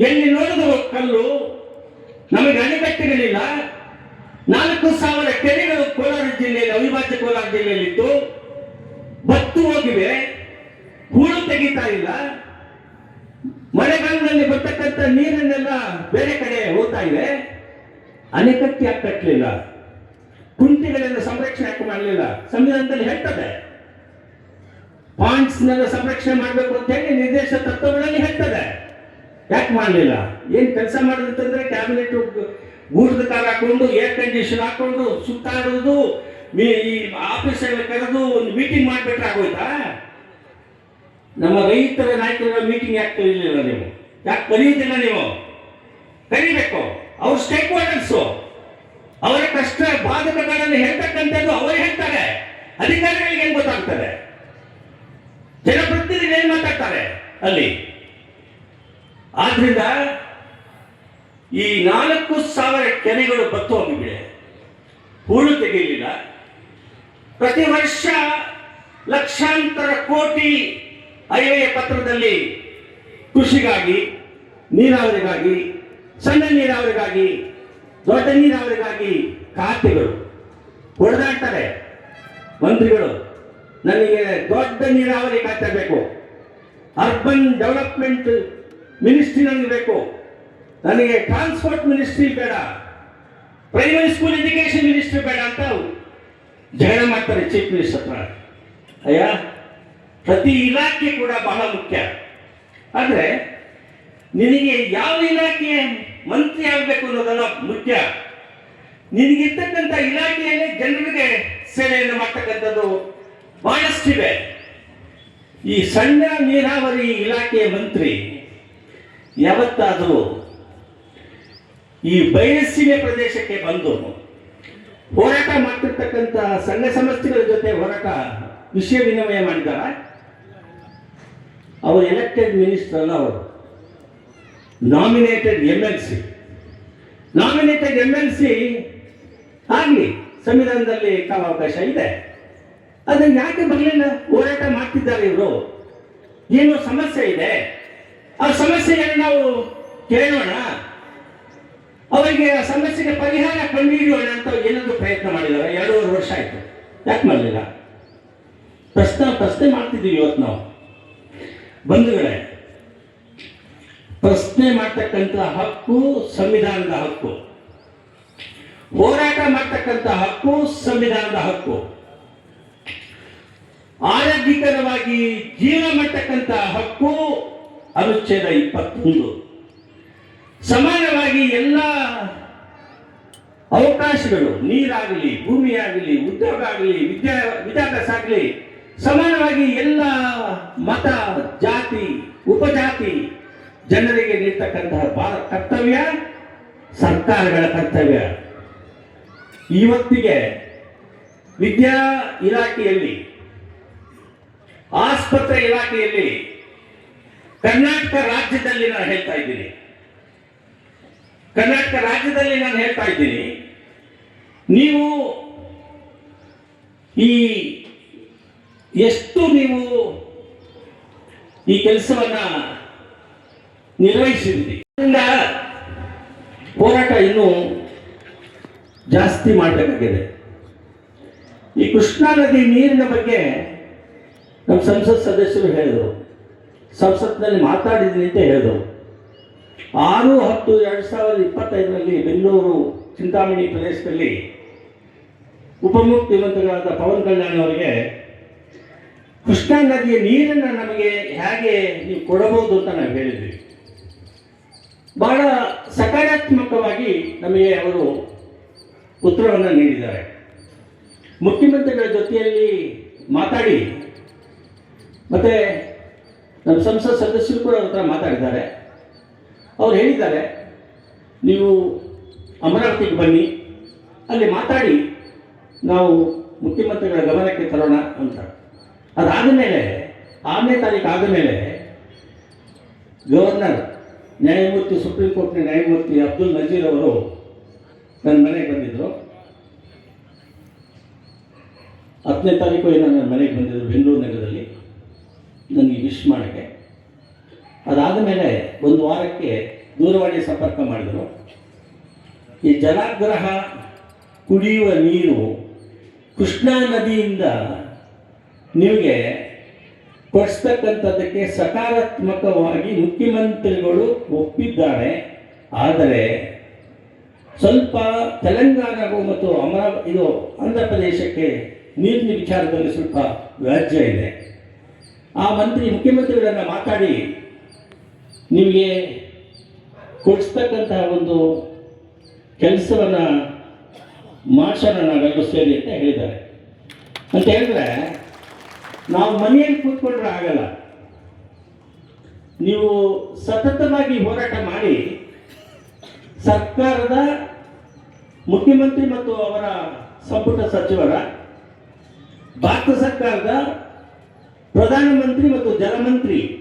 ಎಲ್ಲಿ ನೋಡಿದ ಕಲ್ಲು? ನಮಗೆ ಅಣೆಕಟ್ಟೆಗಳಿಲ್ಲ ನಾಲ್ಕು ಸಾವಿರ ಕೆರೆಗಳು ಕೋಲಾರ ಜಿಲ್ಲೆಯಲ್ಲಿ, ಅವಿಭಾಜ್ಯ ಕೋಲಾರ ಜಿಲ್ಲೆಯಲ್ಲಿತ್ತು. ಬತ್ತು ಹೋಗಿವೆ. ಹೂಳು ತೆಗಿತಾ ಇಲ್ಲ. ಮಳೆಗಾಲದಲ್ಲಿ ಬರ್ತಕ್ಕಂಥ ನೀರನ್ನೆಲ್ಲ ಬೇರೆ ಕಡೆ ಹೋಗ್ತಾ ಇದೆ. ಅಣೆಕಟ್ಟೆ ಕಟ್ಟಲಿಲ್ಲ ಕುಂಟೆಗಳನ್ನು ಸಂರಕ್ಷಣೆ ಯಾಕೆ ಮಾಡಲಿಲ್ಲ? ಸಂವಿಧಾನದಲ್ಲಿ ಹೇಳ್ತದೆ. ಪಾಯಿಂಟ್ಸ್ನೆಲ್ಲ ಸಂರಕ್ಷಣೆ ಮಾಡಬೇಕು ಅಂತ ಹೇಳಿ ನಿರ್ದೇಶ ತತ್ವಗಳಲ್ಲಿ ಹೇಳ್ತದೆ. ಯಾಕೆ ಮಾಡಲಿಲ್ಲ. ಏನು ಕೆಲಸ ಮಾಡಿದಂತಂದ್ರೆ ಟ್ಯಾಬ್ಲೆಟ್ ಊಟದ ಕಾಲ ಹಾಕೊಂಡು ಏರ್ ಕಂಡೀಷನ್ ಹಾಕೊಂಡು ಸುತ್ತಾಡೋದು ಈ ಆಫೀಸಲ್ಲಿ ಕರೆದು ಒಂದು ಮೀಟಿಂಗ್ ಮಾಡಿಬಿಟ್ರೆ ಆಗೋಯ್ತಾ? ನಮ್ಮ ರೈತರ, ನಾಯಕರ ಮೀಟಿಂಗ್ ಯಾಕೆ ಕರೀಲಿಲ್ಲ ನೀವು? ಯಾಕೆ ಕರೀತಿಲ್ಲ ನೀವು? ಕರಿಬೇಕು. ಅವ್ರ ಸ್ಟೇಕ್ ಹೋಲ್ಡರ್ಸು ಅವರ ಕಷ್ಟ, ಬಾಧಕಗಳನ್ನು ಹೇಳ್ತಕ್ಕಂಥದ್ದು ಅವರೇ ಹೇಳ್ತಾರೆ. ಅಧಿಕಾರಿಗಳಿಗೆ ಏನ್ ಗೊತ್ತಾಗ್ತದೆ? ಜನಪ್ರತಿನಿಧಿಗಳು ಏನು ಮಾತಾಡ್ತಾರೆ ಅಲ್ಲಿ? ಆದ್ರಿಂದ ಈ ನಾಲ್ಕು ಸಾವಿರ ಕೆರೆಗಳು ಬತ್ತು ಹೋಗಿವೆ ಹೂಳು ತೆಗೆಯಲಿಲ್ಲ. ಪ್ರತಿ ವರ್ಷ ಲಕ್ಷಾಂತರ ಕೋಟಿ ಐಎ ಪತ್ರದಲ್ಲಿ ಕೃಷಿಗಾಗಿ, ನೀರಾವರಿಗಾಗಿ, ಸಣ್ಣ ನೀರಾವರಿಗಾಗಿ, ದೊಡ್ಡ ನೀರಾವರಿಗಾಗಿ ಖಾತೆಗಳು ಹೊಡೆದಾಡ್ತಾರೆ. ಮಂತ್ರಿಗಳು, ನನಗೆ ದೊಡ್ಡ ನೀರಾವರಿ ಖಾತೆ ಬೇಕು ಅರ್ಬನ್ ಡೆವಲಪ್ಮೆಂಟ್ ಮಿನಿಸ್ಟ್ರಿ ನನಗೆ ಬೇಕು ನನಗೆ ಟ್ರಾನ್ಸ್ಪೋರ್ಟ್ ಮಿನಿಸ್ಟ್ರಿ ಬೇಡ ಪ್ರೈಮರಿ ಸ್ಕೂಲ್ ಎಜುಕೇಶನ್ ಮಿನಿಸ್ಟ್ರಿ ಬೇಡ ಅಂತ ಜಗಳ ಮಾಡ್ತಾರೆ ಚೀಫ್ ಮಿನಿಸ್ಟರ್ ಹತ್ರ. ಅಯ್ಯ, ಪ್ರತಿ ಇಲಾಖೆ ಕೂಡ ಬಹಳ ಮುಖ್ಯ. ಆದರೆ, ನಿನಗೆ ಯಾವ ಇಲಾಖೆ ಮಂತ್ರಿ ಆಗಬೇಕು ಅನ್ನೋದಲ್ಲ ಮುಖ್ಯ. ನಿನಗಿರ್ತಕ್ಕಂಥ ಇಲಾಖೆಯಲ್ಲಿ ಜನರಿಗೆ ಸೇವೆಯನ್ನು ಮಾಡ್ತಕ್ಕಂಥದ್ದು ಬಹಳಷ್ಟಿವೆ ಈ ಸಣ್ಣ ನೀರಾವರಿ ಇಲಾಖೆಯ ಮಂತ್ರಿ ಯಾವತ್ತಾದರೂ ಈ ಬಯಲುಸೀಮೆ ಪ್ರದೇಶಕ್ಕೆ ಬಂದು ಹೋರಾಟ ಮಾಡ್ತಿರ್ತಕ್ಕಂಥ ಸಂಘ ಸಂಸ್ಥೆಗಳ ಜೊತೆ ಹೋರಾಟ, ವಿಷಯ ವಿನಿಮಯ ಮಾಡಿದಾರ? ಅವರು ಎಲೆಕ್ಟೆಡ್ ಮಿನಿಸ್ಟರ್ ಅಲ್ಲ ಅವರು. Nominated M L C nominated M L C ಆಗಲಿ, ಸಂವಿಧಾನದಲ್ಲಿ ಕಾಲಾವಕಾಶ ಇದೆ. ಅದನ್ನು ಯಾಕೆ ಬರಲಿಲ್ಲ? ಹೋರಾಟ ಮಾಡ್ತಿದ್ದಾರೆ ಇವರು. ಏನು ಸಮಸ್ಯೆ ಇದೆ. ಆ ಸಮಸ್ಯೆಯನ್ನು ನಾವು ಕೇಳೋಣ. ಅವರಿಗೆ ಆ ಸಮಸ್ಯೆಗೆ ಪರಿಹಾರ ಕಂಡುಹಿಡಿಯೋಣ ಅಂತ ಏನೊಂದು ಪ್ರಯತ್ನ ಮಾಡಿದ್ದಾರೆ. ಎರಡೂವರೆ ವರ್ಷ ಆಯ್ತು. ಯಾಕೆ ಮಾಡಲಿಲ್ಲ? ಪ್ರಶ್ನೆ ಪ್ರಶ್ನೆ ಮಾಡ್ತಿದ್ದೀವಿ ಇವತ್ತು ನಾವು. ಬಂಧುಗಳೇ, ಪ್ರಶ್ನೆ ಮಾಡ್ತಕ್ಕಂಥ ಹಕ್ಕು ಸಂವಿಧಾನದ ಹಕ್ಕು. ಹೋರಾಟ ಮಾಡ್ತಕ್ಕಂಥ ಹಕ್ಕು ಸಂವಿಧಾನದ ಹಕ್ಕು. ಆರೋಗ್ಯಕರವಾಗಿ ಜೀವನ ಮಾಡ್ತಕ್ಕಂಥ ಹಕ್ಕು ಅನುಚ್ಛೇದ ಇಪ್ಪತ್ತೊಂದು ಸಮಾನವಾಗಿ ಎಲ್ಲ ಅವಕಾಶಗಳು, ನೀರಾಗಲಿ, ಭೂಮಿಯಾಗಲಿ ಉದ್ಯೋಗ ಆಗಲಿ ವಿದ್ಯಾ ವಿದ್ಯಾಭ್ಯಾಸ ಆಗಲಿ ಸಮಾನವಾಗಿ ಎಲ್ಲ ಮತ, ಜಾತಿ, ಉಪಜಾತಿ ಜನರಿಗೆ ನೀಡ್ತಕ್ಕಂತಹ ಕರ್ತವ್ಯ, ಸರ್ಕಾರಗಳ ಕರ್ತವ್ಯ. ಇವತ್ತಿಗೆ ವಿದ್ಯಾ ಇಲಾಖೆಯಲ್ಲಿ, ಆಸ್ಪತ್ರೆ ಇಲಾಖೆಯಲ್ಲಿ ಕರ್ನಾಟಕ ರಾಜ್ಯದಲ್ಲಿ ನಾನು ಹೇಳ್ತಾ ಇದ್ದೀನಿ. ಕರ್ನಾಟಕ ರಾಜ್ಯದಲ್ಲಿ ನಾನು ಹೇಳ್ತಾ ಇದ್ದೀನಿ. ನೀವು ಈ ಎಷ್ಟು ನೀವು ಈ ಕೆಲಸವನ್ನ ನಿರ್ವಹಿಸಿದ್ದೀರಿ, ಅದರಿಂದ ಹೋರಾಟ ಇನ್ನೂ ಜಾಸ್ತಿ ಮಾಡಬೇಕಾಗಿದೆ. ಈ ಕೃಷ್ಣಾ ನದಿ ನೀರಿನ ಬಗ್ಗೆ ನಮ್ಮ ಸಂಸತ್ ಸದಸ್ಯರು ಹೇಳಿದರು. ಸಂಸತ್ನಲ್ಲಿ ಮಾತಾಡಿದ್ದೀನಿ ಅಂತ ಹೇಳಿದರು. ಆರು ಹತ್ತು ಎರಡು ಸಾವಿರದ ಇಪ್ಪತ್ತೈದರಲ್ಲಿ ಬೆಂಗಳೂರು ಚಿಂತಾಮಣಿ ಪ್ರದೇಶದಲ್ಲಿ ಉಪಮುಖ್ಯಮಂತ್ರಿಗಳಾದ ಪವನ್ ಕಲ್ಯಾಣ್ ಅವರಿಗೆ ಕೃಷ್ಣಾ ನದಿಯ ನೀರನ್ನು ನಮಗೆ ಹೇಗೆ ನೀವು ಕೊಡಬಹುದು ಅಂತ ನಾವು ಹೇಳಿದ್ವಿ. ಬಹಳ ಸಕಾರಾತ್ಮಕವಾಗಿ ನಮಗೆ ಅವರು ಉತ್ತರವನ್ನು ನೀಡಿದ್ದಾರೆ. ಮುಖ್ಯಮಂತ್ರಿಗಳ ಜೊತೆಯಲ್ಲಿ ಮಾತಾಡಿ, ಮತ್ತೆ ನಮ್ಮ ಸಂಸತ್ ಸದಸ್ಯರು ಕೂಡ ಅವ್ರ ಹತ್ರ ಮಾತಾಡಿದ್ದಾರೆ. ಅವ್ರು ಹೇಳಿದ್ದಾರೆ, ನೀವು ಅಮರಾವತಿಗೆ ಬನ್ನಿ, ಅಲ್ಲಿ ಮಾತಾಡಿ, ನಾವು ಮುಖ್ಯಮಂತ್ರಿಗಳ ಗಮನಕ್ಕೆ ತರೋಣ ಅಂತ. ಅದಾದ ಮೇಲೆ, ಆರನೇ ತಾರೀಕು ಆದ ಮೇಲೆ, ಗವರ್ನರ್, ನ್ಯಾಯಮೂರ್ತಿ, ಸುಪ್ರೀಂ ಕೋರ್ಟ್ನ ನ್ಯಾಯಮೂರ್ತಿ ಅಬ್ದುಲ್ ನಜೀರ್ ಅವರು ನನ್ನ ಮನೆಗೆ ಬಂದಿದ್ದರು ಹತ್ತನೇ ತಾರೀಕು ಏನೋ ನನ್ನ ಮನೆಗೆ ಬಂದಿದ್ದರು ವಿಶ್ ಮಾಡೋಕ್ಕೆ. ಅದಾದ ಮೇಲೆ ಒಂದು ವಾರಕ್ಕೆ ದೂರವಾಣಿ ಸಂಪರ್ಕ ಮಾಡಿದರು. ಈ ಜಲಾಗ್ರಹ ಕುಡಿಯುವ ನೀರು ಕೃಷ್ಣಾ ನದಿಯಿಂದ ನಿಮಗೆ ಕೊಡಿಸ್ತಕ್ಕಂಥದ್ದಕ್ಕೆ ಸಕಾರಾತ್ಮಕವಾಗಿ ಮುಖ್ಯಮಂತ್ರಿಗಳು ಒಪ್ಪಿದ್ದಾರೆ. ಆದರೆ ಸ್ವಲ್ಪ ತೆಲಂಗಾಣಗೂ ಮತ್ತು ಅಮರಾ ಇದು ಆಂಧ್ರ ಪ್ರದೇಶಕ್ಕೆ ನೀರಿನ ವಿಚಾರದಲ್ಲಿ ಸ್ವಲ್ಪ ವ್ಯಾಜ್ಯ ಇದೆ. ಆ ಮಂತ್ರಿ ಮುಖ್ಯಮಂತ್ರಿಗಳನ್ನ ಮಾತಾಡಿ ನಿಮಗೆ ಕೊಡಿಸ್ತಕ್ಕಂತಹ ಒಂದು ಕೆಲಸವನ್ನು ಮಾಡಿಸೋಣ ನಾವೆಲ್ಲರೂ ಸೇರಿ ಅಂತ ಹೇಳಿದ್ದಾರೆ. ಅಂತ ಹೇಳಿದ್ರೆ ನಾವು ಮನೆಯಲ್ಲಿ ಕೂತ್ಕೊಂಡ್ರೆ ಆಗಲ್ಲ. ನೀವು ಸತತವಾಗಿ ಹೋರಾಟ ಮಾಡಿ ಸರ್ಕಾರದ ಮುಖ್ಯಮಂತ್ರಿ ಮತ್ತು ಅವರ ಸಂಪುಟ ಸಚಿವರ, ಭಾರತ ಸರ್ಕಾರದ ಪ್ರಧಾನಮಂತ್ರಿ ಮತ್ತು ಜಲಮಂತ್ರಿ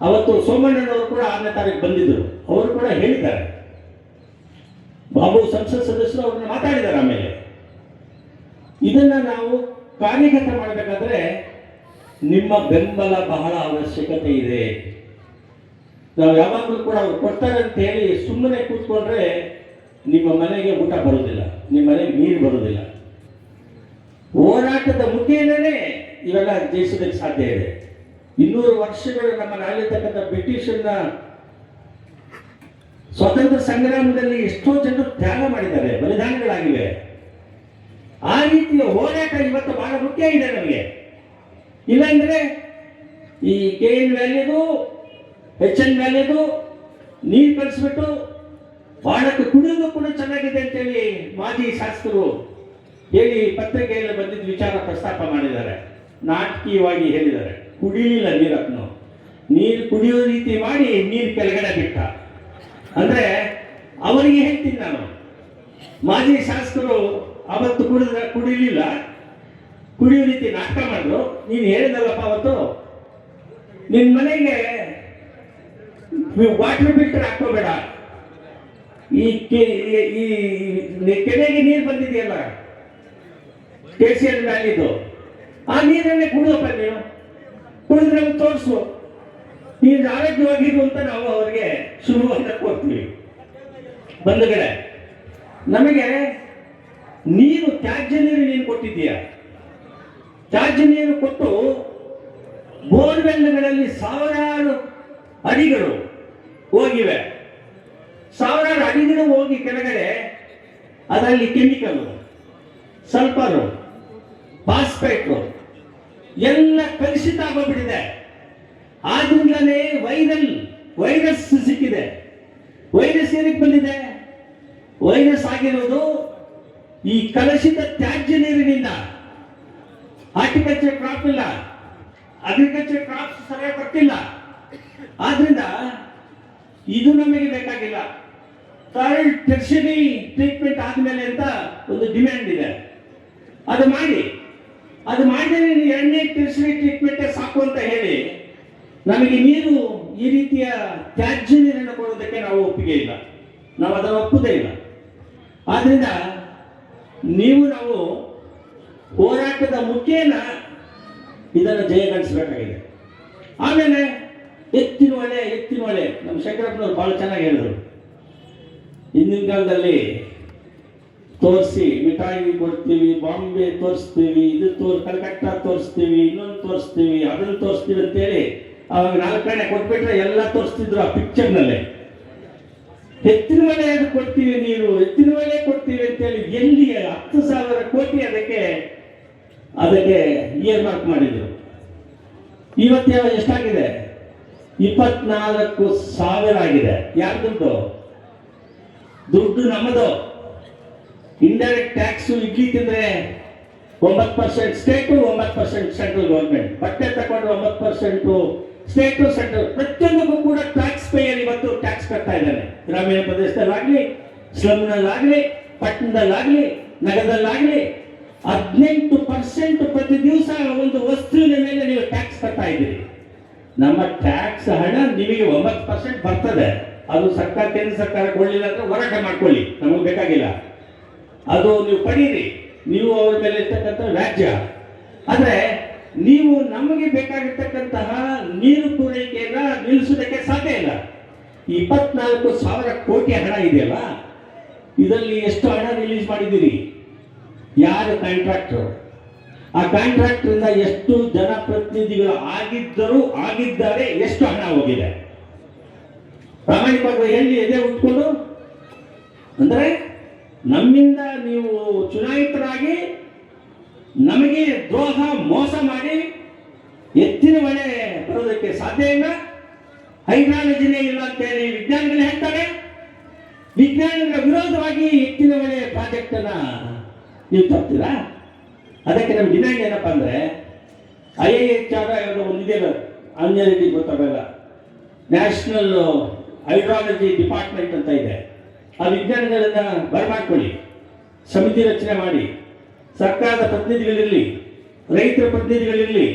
ಅವತ್ತು ಸೋಮಣ್ಣನವರು ಕೂಡ ಆರನೇ ತಾರೀಕು ಬಂದಿದ್ದರು. ಅವರು ಕೂಡ ಹೇಳಿದ್ದಾರೆ. ಬಾಬು ಸಂಸತ್ ಸದಸ್ಯರು ಅವ್ರನ್ನ ಮಾತಾಡಿದ್ದಾರೆ ಆಮೇಲೆ. ಇದನ್ನ ನಾವು ಕಾರ್ಯಗತ ಮಾಡಬೇಕಾದ್ರೆ ನಿಮ್ಮ ಬೆಂಬಲ ಬಹಳ ಅವಶ್ಯಕತೆ ಇದೆ. ನಾವು ಯಾವಾಗಲೂ ಕೂಡ ಅವ್ರು ಕೊಡ್ತಾರೆ ಅಂತ ಹೇಳಿ ಸುಮ್ಮನೆ ಕೂತ್ಕೊಂಡ್ರೆ ನಿಮ್ಮ ಮನೆಗೆ ಊಟ ಬರೋದಿಲ್ಲ. ನಿಮ್ಮ ಮನೆಗೆ ನೀರು ಬರೋದಿಲ್ಲ. ಬರುವುದಿಲ್ಲ ಹೋರಾಟದ ಮುಖೇನೇ ಇವೆಲ್ಲ ಜಯಿಸೋದಕ್ಕೆ ಸಾಧ್ಯ ಇದೆ. ಇನ್ನೂರು ವರ್ಷಗಳು ನಮ್ಮ ಆಳಿರ್ತಕ್ಕಂಥ ಬ್ರಿಟಿಷನ್ನ ಸ್ವಾತಂತ್ರ್ಯ ಸಂಗ್ರಾಮದಲ್ಲಿ ಎಷ್ಟೋ ಜನರು ತ್ಯಾಗ ಮಾಡಿದ್ದಾರೆ, ಬಲಿದಾನಗಳಾಗಿವೆ. ಆ ರೀತಿಯ ಹೋರಾಟ ಇವತ್ತು ಬಹಳ ಮುಖ್ಯ ಇದೆ ನಮಗೆ. ಇಲ್ಲಾಂದ್ರೆ ಈ ಕೆ ಎನ್ ವ್ಯಾಲಿದು, ಎಚ್ ಎನ್ ವ್ಯಾಲಿದು ನೀರು ಕಳಿಸ್ಬಿಟ್ಟು ಬಾಳಕ್ಕೆ ಕುಡಿಯೋದು ಕೂಡ ಚೆನ್ನಾಗಿದೆ ಅಂತೇಳಿ ಮಾಜಿ ಶಾಸಕರು ಹೇಳಿ ಪತ್ರಿಕೆಯಲ್ಲಿ ವಿಚಾರ ಪ್ರಸ್ತಾಪ ಮಾಡಿದ್ದಾರೆ ನಾಟಕೀಯವಾಗಿ ಹೇಳಿದ್ದಾರೆ ಕುಡಿಲಿಲ್ಲ ನೀರಪ್ಪನು ನೀರು ಕುಡಿಯೋ ರೀತಿ ಮಾಡಿ ನೀರು ಕೆಳಗಡೆ ಬಿಟ್ಟ ಅಂದ್ರೆ ಅವರಿಗೆ ಹೇಳ್ತೀನಿ ನಾನು ಮಾಜಿ ಶಾಸಕರು ಅವತ್ತು ಕುಡಿದ್ರೆ ಕುಡಿಲಿಲ್ಲ ಕುಡಿಯೋ ರೀತಿ ನಾಟಕ ಮಾಡಿದ್ರು ನೀನು ಹೇಳಿದಲ್ಲಪ್ಪ ಅವತ್ತು ನಿನ್ನ ಮನೆಗೆ ವಾಟರ್ ಫಿಲ್ಟರ್ ಹಾಕೋಬೇಡ ಈ ಕೆರೆಗೆ ನೀರು ಬಂದಿದೆಯಲ್ಲ ಕೆ ಸಿ ಎಲ್ ಮ್ಯಾಲಿದು ಆ ನೀರನ್ನೇ ಕುಡಿದಪ್ಪ ನೀವು. ಕುಡಿದ್ರೆ ತೋರಿಸು. ನೀನು ಆರೋಗ್ಯವಾಗಿರು ಅಂತ ನಾವು ಅವರಿಗೆ ಶುಭವನ್ನು ಕೊಡ್ತೀವಿ. ಬಂದಗಡೆ ನಮಗೆ ನೀರು ತ್ಯಾಜ್ಯ ನೀರು ನೀನು ಕೊಟ್ಟಿದ್ದೀಯ? ತ್ಯಾಜ್ಯ ನೀರು ಕೊಟ್ಟು ಬೋರ್ವೆಲ್ಗಳಲ್ಲಿ ಸಾವಿರಾರು ಅಡಿಗಳು ಹೋಗಿವೆ. ಸಾವಿರಾರು ಅಡಿಗಳು ಹೋಗಿ ಕೆಳಗಡೆ ಅದರಲ್ಲಿ ಕೆಮಿಕಲ್. ಸಲ್ಫರು ಫಾಸ್ಫೇಟು ಎಲ್ಲ ಕಲುಷಿತ ಆಗೋಗ್ಬಿಟ್ಟಿದೆ ಆದ್ರಿಂದಲೇ ವೈರಲ್, ವೈರಸ್ ಸಿಕ್ಕಿದೆ. ವೈರಸ್ ಏನಕ್ಕೆ ಬಂದಿದೆ? ವೈರಸ್ ಆಗಿರೋದು ಈ ಕಲುಷಿತ ತ್ಯಾಜ್ಯ ನೀರಿನಿಂದ. ಹಾರ್ಟಿಕಲ್ಚರ್ ಕ್ರಾಪ್ ಇಲ್ಲ. ಅಗ್ರಿಕಲ್ಚರ್ ಕ್ರಾಪ್ ಸರಿಯಾಗಿ ಬರ್ತಿಲ್ಲ. ಆದ್ರಿಂದ ಇದು ನಮಗೆ ಬೇಕಾಗಿಲ್ಲ. ಥರ್ಡ್ ಟೆರ್ಷರಿ ಟ್ರೀಟ್ಮೆಂಟ್ ಆದಮೇಲೆ ಅಂತ ಒಂದು ಡಿಮ್ಯಾಂಡ್ ಇದೆ. ಅದು ಮಾಡಿ. ಅದು ಮಾಡಿದ್ರೆ ನೀವು ಎರಡನೇ ಟೆರ್ಷರಿ ಟ್ರೀಟ್ಮೆಂಟ್ ಸಾಕು ಅಂತ ಹೇಳಿ, ನಮಗೆ ನೀರು ಈ ರೀತಿಯ ತ್ಯಾಜ್ಯ ನೀರನ್ನು ಕೊಡೋದಕ್ಕೆ ನಾವು ಒಪ್ಪಿಗೆ ಇಲ್ಲ. ನಾವು ಅದನ್ನು ಒಪ್ಪುದೇ ಇಲ್ಲ. ಆದ್ರಿಂದ ನೀವು ನಾವು ಹೋರಾಟದ ಮುಖೇನ ಇದನ್ನು ಜಯಗಳಿಸಬೇಕಾಗಿದೆ. ಆಮೇಲೆ ಎತ್ತಿನ ಒಲೆ ಎತ್ತಿನ ಒಲೆ, ನಮ್ಮ ಶಂಕರಪ್ಪನವರು ಬಹಳ ಚೆನ್ನಾಗಿ ಹೇಳಿದ್ರು. ಹಿಂದಿನ ಕಾಲದಲ್ಲಿ ತೋರಿಸಿ ಮಿಠಾಯಿ ಕೊಡ್ತೀವಿ, ಬಾಂಬೆ ತೋರಿಸ್ತೀವಿ, ಇದು ತೋರ್, ಕಲ್ಕಟ್ಟ ತೋರಿಸ್ತೀವಿ, ಇನ್ನೊಂದು ತೋರಿಸ್ತೀವಿ, ಅದನ್ನು ತೋರಿಸ್ತೀವಿ ಅಂತೇಳಿ ಅವಾಗ ನಾಲ್ಕನೇ ಕೊಟ್ಬಿಟ್ರೆ ಎಲ್ಲ ತೋರಿಸ್ತಿದ್ರು ಆ ಪಿಕ್ಚರ್ನಲ್ಲೇ ಎತ್ತಿನ ಮನೆ ಅದು ಕೊಡ್ತೀವಿ ನೀರು, ಎತ್ತಿನ ಮನೆ ಕೊಡ್ತೀವಿ ಅಂತೇಳಿ ಎಲ್ಲಿ ಹತ್ತು ಸಾವಿರ ಕೋಟಿ ಅದಕ್ಕೆ ಅದಕ್ಕೆ ಇಯರ್ ಮಾರ್ಕ್ ಮಾಡಿದ್ರು. ಇವತ್ತು ಯಾವ- ಎಷ್ಟಾಗಿದೆ? ಇಪ್ಪತ್ನಾಲ್ಕು ಸಾವಿರ ಆಗಿದೆ. ಯಾರು ದುಡ್ಡು ದುಡ್ಡು ನಮ್ಮದು. ಇಂಡೈರೆಕ್ಟ್ ಟ್ಯಾಕ್ಸ್ ಇಡ್ಲಿ ಒಂಬತ್ತು ಪರ್ಸೆಂಟ್ ಸ್ಟೇಟು ಒಂಬತ್ತು ಪರ್ಸೆಂಟ್ ಸೆಂಟ್ರಲ್ ಗೌರ್ಮೆಂಟ್ ಬಟ್ಟೆ ತಗೊಂಡ್ರೆ ಒಂಬತ್ತು ಪರ್ಸೆಂಟು ಸ್ಟೇಟು ಸೆಂಟ್ರಲ್ ಪ್ರತಿಯೊಂದಕ್ಕೂ ಕೂಡ ಟ್ಯಾಕ್ಸ್ ಪೇಯರ್ ಇವತ್ತು ಟ್ಯಾಕ್ಸ್ ಕಟ್ತಾ ಇದ್ದಾನೆ. ಗ್ರಾಮೀಣ ಪ್ರದೇಶದಲ್ಲಾಗ್ಲಿ ಸ್ಲಮ್ನಲ್ಲಾಗ್ಲಿ ಪಟ್ಟಣದಲ್ಲಾಗಲಿ, ನಗರದಲ್ಲಾಗ್ಲಿ ಹದಿನೆಂಟು ಪರ್ಸೆಂಟ್ ಪ್ರತಿ ದಿವಸ ಒಂದು ವಸ್ತುವಿನ ಮೇಲೆ ನೀವು ಟ್ಯಾಕ್ಸ್ ಕಟ್ತಾ ಇದ್ದೀರಿ. ನಮ್ಮ ಟ್ಯಾಕ್ಸ್ ಹಣ ನಿಮಗೆ ಒಂಬತ್ತು ಪರ್ಸೆಂಟ್ ಬರ್ತದೆ. ಅದು ಸರ್ಕಾರ, ಕೇಂದ್ರ ಸರ್ಕಾರ ಕೊಡಲಿಲ್ಲ ಅಂದ್ರೆ ಹೋರಾಟ ಮಾಡ್ಕೊಳ್ಳಿ. ನಮಗೆ ಬೇಕಾಗಿಲ್ಲ. ಅದು ನೀವು ಪಡೀರಿ. ನೀವು ಅವ್ರ ಮೇಲೆ ಇರ್ತಕ್ಕಂಥ ವ್ಯಾಜ್ಯ. ಆದರೆ ನೀವು ನಮಗೆ ಬೇಕಾಗಿರ್ತಕ್ಕಂತಹ ನೀರು ಪೂರೈಕೆಯನ್ನ ನಿಲ್ಲಿಸೋದಕ್ಕೆ ಸಾಧ್ಯ ಇಲ್ಲ. ಇಪ್ಪತ್ನಾಲ್ಕು ಸಾವಿರ ಕೋಟಿ ಹಣ ಇದೆಯಲ್ಲ, ಇದರಲ್ಲಿ ಎಷ್ಟು ಹಣ ರಿಲೀಸ್ ಮಾಡಿದ್ದೀರಿ? ಯಾರು ಕಾಂಟ್ರಾಕ್ಟರ್ ಆ ಕಾಂಟ್ರಾಕ್ಟರ್ ಇಂದ ಎಷ್ಟು ಜನಪ್ರತಿನಿಧಿಗಳು ಆಗಿದ್ದರು ಆಗಿದ್ದಾರೆ, ಎಷ್ಟು ಹಣ ಹೋಗಿದೆ? ಪ್ರಾಮಾಣಿಕವಾಗಿ ಎಲ್ಲಿ ಎದೆ ಉಟ್ಕೊಂಡು ಅಂದ್ರೆ ನಮ್ಮಿಂದ ನೀವು ಚುನಾಯಿತರಾಗಿ ನಮಗೆ ದ್ರೋಹ ಮೋಸ ಮಾಡಿ ಎತ್ತಿನ ಮಳೆ ಬರೋದಕ್ಕೆ ಸಾಧ್ಯ ಇಲ್ಲ. ಹೈಡ್ರಾಲಜಿನೇ ಇಲ್ಲ ಅಂತ ಹೇಳಿ ವಿಜ್ಞಾನಿಗಳು ಹೇಳ್ತಾರೆ. ವಿಜ್ಞಾನಿಗಳ ವಿರೋಧವಾಗಿ ಎತ್ತಿನ ಮಳೆ ಪ್ರಾಜೆಕ್ಟ್ ಅನ್ನ ನೀವು ತರ್ತೀರಾ? ಅದಕ್ಕೆ ನಮ್ಗೆ ಡಿಮ್ಯಾಂಡ್ ಏನಪ್ಪ ಅಂದ್ರೆ ಐ ಐ ಎಚ್ ಆರ್ ಯಾವುದೋ ಅನ್ಯ ರೀತಿ ಗೊತ್ತಾಗಲ್ಲ. ನ್ಯಾಷನಲ್ ಹೈಡ್ರಾಲಜಿ ಡಿಪಾರ್ಟ್ಮೆಂಟ್ ಅಂತ ಇದೆ. ಆ ವಿಜ್ಞಾನಿಗಳನ್ನ ಬರಮಾಡ್ಕೊಳ್ಳಿ, ಸಮಿತಿ ರಚನೆ ಮಾಡಿ, ಸರ್ಕಾರದ ಪ್ರತಿನಿಧಿಗಳಿರಲಿ, ರೈತರ ಪ್ರತಿನಿಧಿಗಳಿರಲಿ,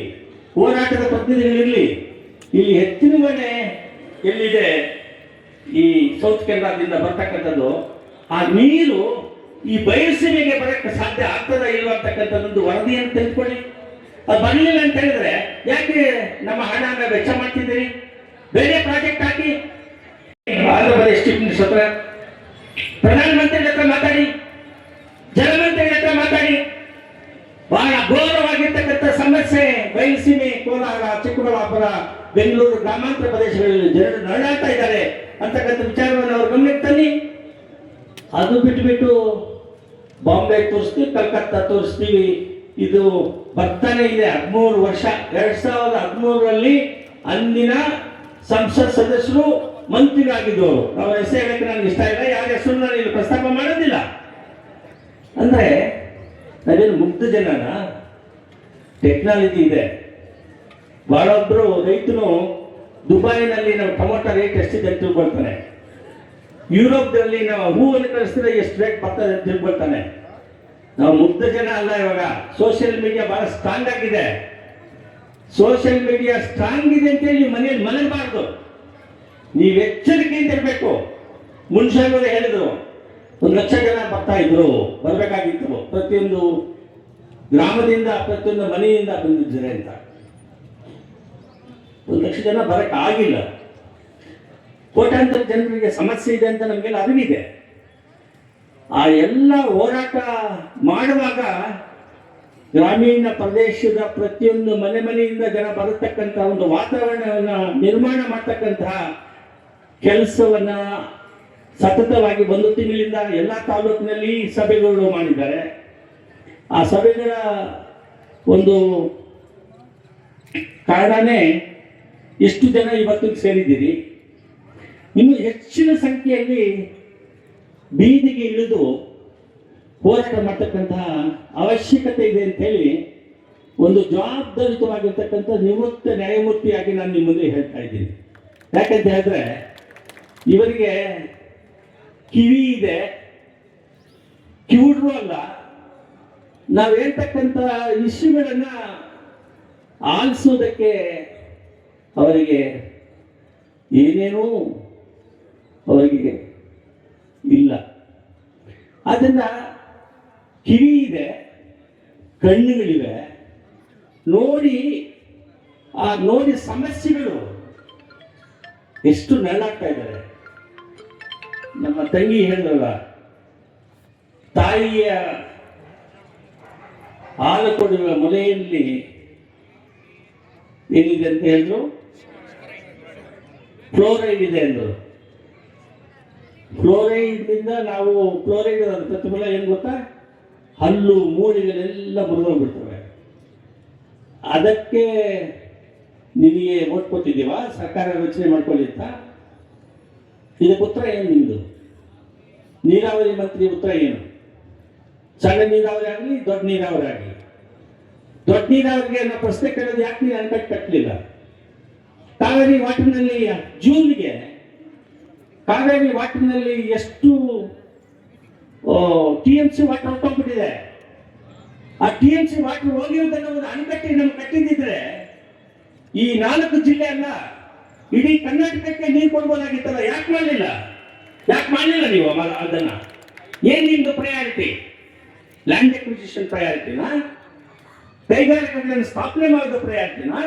ಹೋರಾಟದ ಪ್ರತಿನಿಧಿಗಳಿರಲಿ, ಇಲ್ಲಿ ಹೆಚ್ಚಿನ ಮನೆ ಎಲ್ಲಿದೆ ಈ ಸೌತ್ ಕೇಂದ್ರದಿಂದ ಬರ್ತಕ್ಕಂಥದ್ದು, ಆ ನೀರು ಈ ಬಯಲುಸೀಮೆಗೆ ಬರಕ್ಕೆ ಸಾಧ್ಯ ಆಗ್ತದ ಇಲ್ವಾ ಅಂತಕ್ಕಂಥದ್ದೊಂದು ವರದಿಯನ್ನು ತೆಗೆದುಕೊಳ್ಳಿ. ಅದು ಬರಲಿಲ್ಲ ಅಂತ ಹೇಳಿದ್ರೆ ಯಾಕೆ ನಮ್ಮ ಹಣನ ವೆಚ್ಚ ಮಾಡ್ತಿದ್ದೀರಿ? ಬೇರೆ ಪ್ರಾಜೆಕ್ಟ್ ಹಾಕಿ. ಆಂಧ್ರ ಪ್ರದೇಶ ಹತ್ರ ಪ್ರಧಾನಮಂತ್ರಿ ಹತ್ರ ಮಾತಾಡಿ ಜಲಮಂತ್ರಿ ಹತ್ರ ಮಾತಾಡಿ. ಬಹಳ ಘೋರವಾಗಿರ್ತಕ್ಕಂಥ ಸಮಸ್ಯೆ ಬಯಲುಸೀಮೆ, ಕೋಲಾರ, ಚಿಕ್ಕಬಳ್ಳಾಪುರ, ಬೆಂಗಳೂರು ಗ್ರಾಮಾಂತರ ಪ್ರದೇಶಗಳಲ್ಲಿ ಜನರು ನರಳಾಡ್ತಾ ಇದ್ದಾರೆ ಅಂತಕ್ಕಂಥ ವಿಚಾರವನ್ನು ಅವರು ಗಮನಕ್ಕೆ ತನ್ನಿ. ಅದು ಬಿಟ್ಬಿಟ್ಟು ಬಾಂಬೆ ತೋರಿಸ್ತೀವಿ, ಕಲ್ಕತ್ತಾ ತೋರಿಸ್ತೀವಿ. ಇದು ಬರ್ತಾನೆ ಇದೆ ಹದಿಮೂರು ವರ್ಷ. ಎರಡ್ ಸಾವಿರದ ಹದಿಮೂರರಲ್ಲಿ ಅಂದಿನ ಸಂಸತ್ ಸದಸ್ಯರು ಮಂತ್ರಿಗಳಾಗಿದ್ದವರು. ನಾವು ಎಸ್ ನನಗೆ ಇಷ್ಟ ಇಲ್ಲ. ಹೆಸರು ನಾನು ಪ್ರಸ್ತಾಪ ಮಾಡೋದಿಲ್ಲ. ಅಂದ್ರೆ ನಾವೇನು ಮುಕ್ತ ಜನನ? ಟೆಕ್ನಾಲಜಿ ಇದೆ. ಬಹಳೊಬ್ರು ರೈತನು ದುಬೈನಲ್ಲಿ ನಾವು ಟೊಮೊಟೊ ರೇಟ್ ಎಷ್ಟಿದೆ ಅಂತ ತಿಳ್ಕೊಳ್ತಾನೆ. ಯುರೋಪ್ನಲ್ಲಿ ನಾವು ಹೂವನ್ನು ಕಳಿಸಿದ್ರೆ ಎಷ್ಟು ರೇಟ್ ಬರ್ತದೆ ಅಂತ ತಿಳ್ಕೊಳ್ತಾನೆ. ನಾವು ಮುಗ್ಧ ಜನ ಅಲ್ಲ ಇವಾಗ. ಸೋಷಿಯಲ್ ಮೀಡಿಯಾ ಬಹಳ ಸ್ಟ್ರಾಂಗ್ ಆಗಿದೆ. ಸೋಷಿಯಲ್ ಮೀಡಿಯಾ ಸ್ಟ್ರಾಂಗ್ ಇದೆ ಅಂತೇಳಿ ಮನೆಯಲ್ಲಿ ಮಲಗಬಾರ್ದು ನೀವು ಎಚ್ಚರಿಕೆಯಿಂದ ಇರಬೇಕು. ಮುನ್ಷಿಯವರು ಹೇಳಿದ್ರು, ಒಂದು ಲಕ್ಷ ಜನ ಬರ್ತಾ ಇದ್ರು, ಬರಬೇಕಾಗಿತ್ತು. ಪ್ರತಿಯೊಂದು ಗ್ರಾಮದಿಂದ, ಪ್ರತಿಯೊಂದು ಮನೆಯಿಂದ ಬಂದಿದ್ದಾರೆ ಅಂತ. ಒಂದು ಲಕ್ಷ ಜನ ಬರಕ್ ಆಗಿಲ್ಲ. ಕೋಟ್ಯಾಂತರ ಜನರಿಗೆ ಸಮಸ್ಯೆ ಇದೆ ಅಂತ ನಮಗೆಲ್ಲ ಅರಿವಿದೆ. ಆ ಎಲ್ಲ ಹೋರಾಟ ಮಾಡುವಾಗ ಗ್ರಾಮೀಣ ಪ್ರದೇಶದ ಪ್ರತಿಯೊಂದು ಮನೆ ಮನೆಯಿಂದ ಜನ ಬರತಕ್ಕಂಥ ಒಂದು ವಾತಾವರಣವನ್ನ ನಿರ್ಮಾಣ ಮಾಡ್ತಕ್ಕಂತಹ ಕೆಲಸವನ್ನ ಸತತವಾಗಿ ಒಂದು ತಿಂಗಳಿಂದ ಎಲ್ಲ ತಾಲೂಕಿನಲ್ಲಿ ಸಭೆಗಳು ಮಾಡಿದ್ದಾರೆ. ಆ ಸಭೆಗಳ ಒಂದು ಕಾರಣನೇ ಎಷ್ಟು ಜನ ಇವತ್ತು ಸೇರಿದ್ದೀರಿ. ಇನ್ನು ಹೆಚ್ಚಿನ ಸಂಖ್ಯೆಯಲ್ಲಿ ಬೀದಿಗೆ ಇಳಿದು ಹೋರಾಟ ಮಾಡ್ತಕ್ಕಂತಹ ಅವಶ್ಯಕತೆ ಇದೆ ಅಂತ ಹೇಳಿ ಒಂದು ಜವಾಬ್ದಾರಿತವಾಗಿರ್ತಕ್ಕಂಥ ನಿವೃತ್ತ ನ್ಯಾಯಮೂರ್ತಿಯಾಗಿ ನಾನು ನಿಮ್ಮಲ್ಲಿ ಹೇಳ್ತಾ ಇದ್ದೀನಿ. ಯಾಕಂತ ಹೇಳಿದ್ರೆ ಇವರಿಗೆ ಕಿವಿ ಇದೆ. ಕಿವುಡ್ರು ಅಲ್ಲ. ನಾವು ಹೇಳ್ತಕ್ಕಂಥ ಇಶ್ಯೂಗಳನ್ನ ಆಲಿಸೋದಕ್ಕೆ ಅವರಿಗೆ ಏನೇನೂ ಅವರಿಗೆ ಇಲ್ಲ. ಅದನ್ನ ಕಿವಿ ಇದೆ, ಕಣ್ಣುಗಳಿವೆ. ನೋಡಿ, ಆ ನೋಡಿ ಸಮಸ್ಯೆಗಳು ಎಷ್ಟು ನರಳಾಗ್ತಾ ಇದ್ದಾರೆ ನಮ್ಮ ತಂಗಿ ಹೇಳಿದ್ರಲ್ಲ ತಾಯಿಯ ಹಾಲು ಕೊಡುವ ಮೊಲೆಯಲ್ಲಿ ಏನಿದೆ ಅಂತ ಹೇಳಿದ್ರು? ಫ್ಲೋರೈಡ್ ಇದೆ ಅಂದರು. ಫ್ಲೋರೈಡ್ನಿಂದ ನಾವು ಫ್ಲೋರೈಡ್ ಪ್ರತಿಫಲ ಏನು ಗೊತ್ತಾ? ಹಲ್ಲು, ಮೂಳೆಗಳೆಲ್ಲ ಮುರಿದೋಗ್ಬಿಡ್ತವೆ. ಅದಕ್ಕೆ ನಿನಗೆ ಓಟ್ ಕೊಟ್ಟಿದ್ದೀವ ಸರ್ಕಾರ ರಚನೆ ಮಾಡ್ಕೊಳ್ಳಿ ಅಂತ. ಇದಕ್ಕೆ ಉತ್ತರ ಏನು ನಿಮ್ಮದು ನೀರಾವರಿ ಮಂತ್ರಿ ಉತ್ತರ ಏನು? ಸಣ್ಣ ನೀರಾವರಿ ಆಗಲಿ, ದೊಡ್ಡ ನೀರಾವರಿ ಆಗಲಿ. ದೊಡ್ಡ ನೀರಾವರಿಗೆ ನಾವು ಪ್ರಶ್ನೆ ಕೇಳೋದು ಯಾಕೆ ನೀರು ಅಣೆಕಟ್ಟು ಕಟ್ಟಲಿಲ್ಲ ಕಾವೇರಿ ವಾಟರ್ನಲ್ಲಿ ಜೂನ್ಗೆ, ಕಾವೇರಿ ವಾಟರ್ನಲ್ಲಿ ಎಷ್ಟು ಟಿ ಎಂ ಸಿ ವಾಟರ್ ಹೊಟ್ಟೋಗ್ಬಿಟ್ಟಿದೆ ಆ ಟಿ ಎಂ ಸಿ ವಾಟರ್ ಹೋಗಿರೋದನ್ನ ಒಂದು ಅಣೆಕಟ್ಟೆ ನಮ್ಗೆ ಕಟ್ಟಿದ್ದಿದ್ರೆ ಈ ನಾಲ್ಕು ಜಿಲ್ಲೆ ಅಲ್ಲ ಇಡೀ ಕರ್ನಾಟಕಕ್ಕೆ ನೀರು ಕೊಡ್ಬೋದಾಗಿತ್ತಲ್ಲ, ಯಾಕೆ ಮಾಡಲಿಲ್ಲ? ಯಾಕೆ ಮಾಡಲಿಲ್ಲ ನೀವು ಅದನ್ನ? ಏನ್ ನಿಮ್ದು ಪ್ರಯಾರಿಟಿ ಲ್ಯಾಂಡ್ ಎಕ್ವಿಸಿಷನ್ ಪ್ರಯಾರಿಟಿನಾ ಕೈಗಾರಿಕೆಗಳನ್ನು ಸ್ಥಾಪನೆ ಮಾಡೋದು ಪ್ರಯಾರಿಟಿನಾ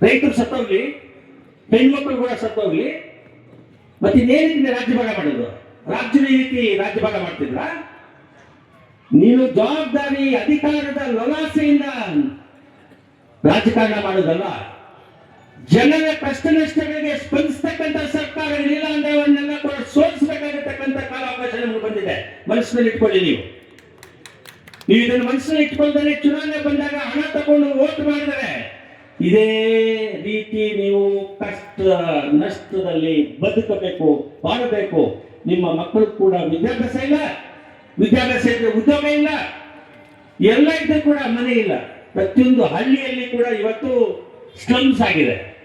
ರೈತರು ಸತ್ತೋಗ್ಲಿ, ಹೆಣ್ಮಕ್ಳು ಕೂಡ ಸತ್ತೋಗ್ಲಿ, ಮತ್ತೆ ಇನ್ನೇನಿದೆ ರಾಜ್ಯ ಭಾಗ ಮಾಡೋದು? ರಾಜ್ಯದ ಈ ರೀತಿ ರಾಜ್ಯಭಾಗ ಮಾಡ್ತಿದ್ರ? ನೀನು ಜವಾಬ್ದಾರಿ ಅಧಿಕಾರದ ಲೊಲಾಸೆಯಿಂದ ರಾಜಕಾರಣ ಮಾಡೋದಲ್ಲ? ಜನರ ಕಷ್ಟ ನಷ್ಟಗಳಿಗೆ ಸ್ಪಂದಿಸ್ತಕ್ಕಂಥ ಸರ್ಕಾರಗಳಿಲ್ಲ ಅಂದ್ರೆ ಅವನ್ನೆಲ್ಲ ಕೂಡ ಸೋಲಿಸಬೇಕಾಗಿರ್ತಕ್ಕಂಥ ಕಾಲಾವಕಾಶ ನಮ್ಗೆ ಬಂದಿದೆ. ಮನಸ್ಸಿನಲ್ಲಿ ಇಟ್ಕೊಳ್ಳಿ ನೀವು. ನೀವು ಇದನ್ನು ಮನಸ್ಸಿನಲ್ಲಿ ಇಟ್ಕೊಳ್ತಾನೆ ಚುನಾವಣೆ ಬಂದಾಗ ಹಣ ತಗೊಂಡು ವೋಟ್ ಮಾಡಿದರೆ ಇದೇ ರೀತಿ ನೀವು ಕಷ್ಟ, ನಷ್ಟದಲ್ಲಿ ಬದುಕಬೇಕು, ಬಾಳಬೇಕು. ನಿಮ್ಮ ಮಕ್ಕಳು ಕೂಡ ವಿದ್ಯಾಭ್ಯಾಸ ಇಲ್ಲ, ವಿದ್ಯಾಭ್ಯಾಸ ಇದ್ರೆ ಉದ್ಯೋಗ ಇಲ್ಲ, ಎಲ್ಲ ಇದ್ರೂ ಕೂಡ ಮನೆ ಇಲ್ಲ. ಪ್ರತಿಯೊಂದು ಹಳ್ಳಿಯಲ್ಲಿ ಕೂಡ ಇವತ್ತು ಸ್ಲಮ್ಸ್ ಆಗಿದೆ.